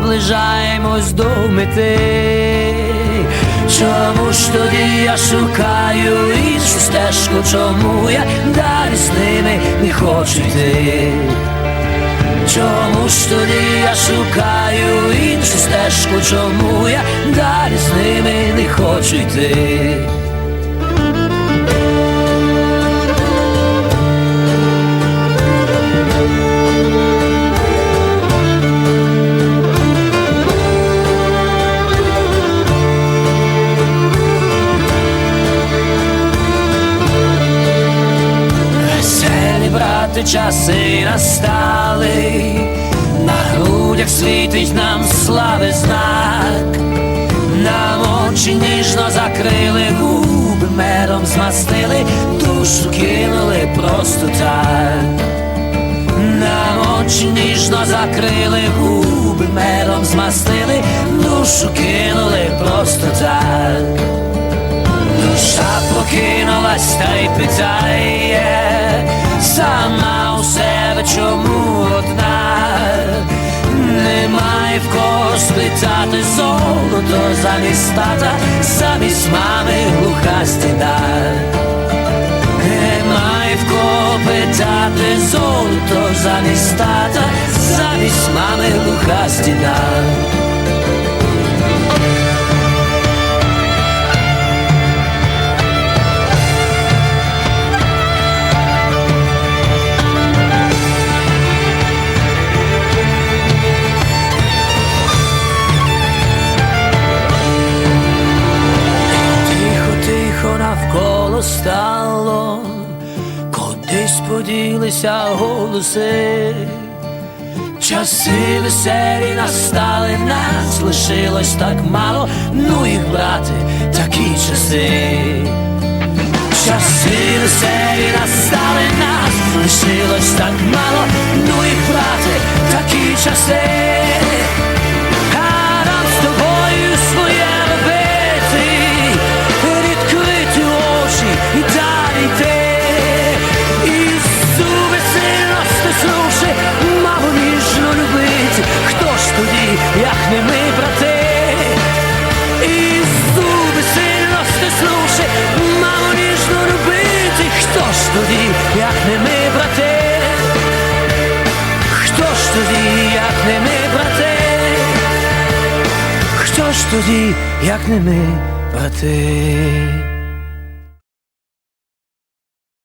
наближаємось до мети. Чому ж тоді я шукаю іншу стежку, чому я далі з ними не хочу йти? Чому ж тоді я шукаю іншу стежку, чому я далі з ними не хочу йти? Веселі часи настали, на грудях світить нам слави знак, нам очі ніжно закрили, губи медом змастили, душу кинули просто так. Нам очі ніжно закрили, губи медом змастили, душу кинули просто так. Душа прокинулась та й питає. Сама немає в кого спитати золото замість тата, замість мами глуха стіна. Немає в кого питати золото замість тата, замість мами глуха стіна. Стало, кудись поділися голоси, часи веселі настали, нас лишилось так мало, ну їх брати, такі часи. Часи веселі настали, тоді, як не ми, брати?